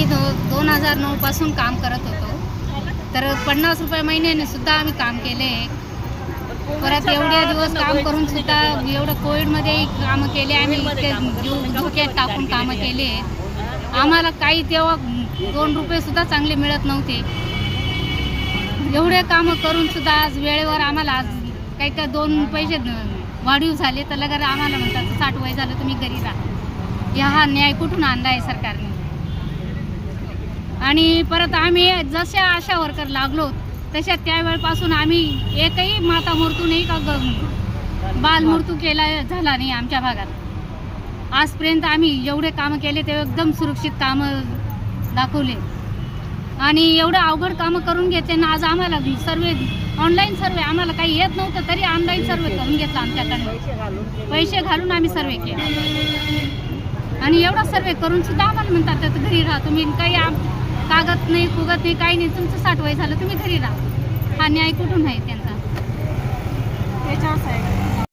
आम्ही दो दोन हजार नऊपासून काम करत होतो. तर पन्नास रुपये महिन्याने सुद्धा आम्ही काम केले. परत एवढे दिवस काम करून सुद्धा एवढं कोविडमध्ये कामं केले आणि जीव धोक्यात टाकून कामं केले. आम्हाला काही तेव्हा दोन रुपये सुद्धा चांगले मिळत नव्हते. एवढे कामं करून सुद्धा आज वेळेवर आम्हाला आज काही काही दोन पैसे वाढीव झाले. तर लगेच आम्हाला म्हणतात साठ वय झालं तुम्ही घरी राहा. या हा न्याय कुठून आणला आहे सरकारने? आणि परत आम्ही जशा आशा वर्कर लागलो तशा त्यावेळपासून आम्ही एकही माता मूर्तू नाही का बालमूर्तू केला झाला नाही आमच्या भागात. आजपर्यंत आम्ही जेवढे कामं केले ते एकदम सुरक्षित कामं दाखवले. आणि एवढं अवघड कामं करून घेतले ना आज आम्हाला सर्वे ऑनलाईन सर्वे आम्हाला काही येत नव्हतं तरी ऑनलाईन सर्वे करून घेतला आमच्याकडनं. पैसे घालून आम्ही सर्वे केला. आणि एवढा सर्वे करून सुद्धा आम्हाला म्हणतात त्यात घरी राहा तुम्ही काही आम- कागद नाही फुगत नाही काही नाही. तुमचं साठवाय झालं तुम्ही घरी राहा. हा न्याय कुठून आहे त्यांचा? त्याच्यावर साहेब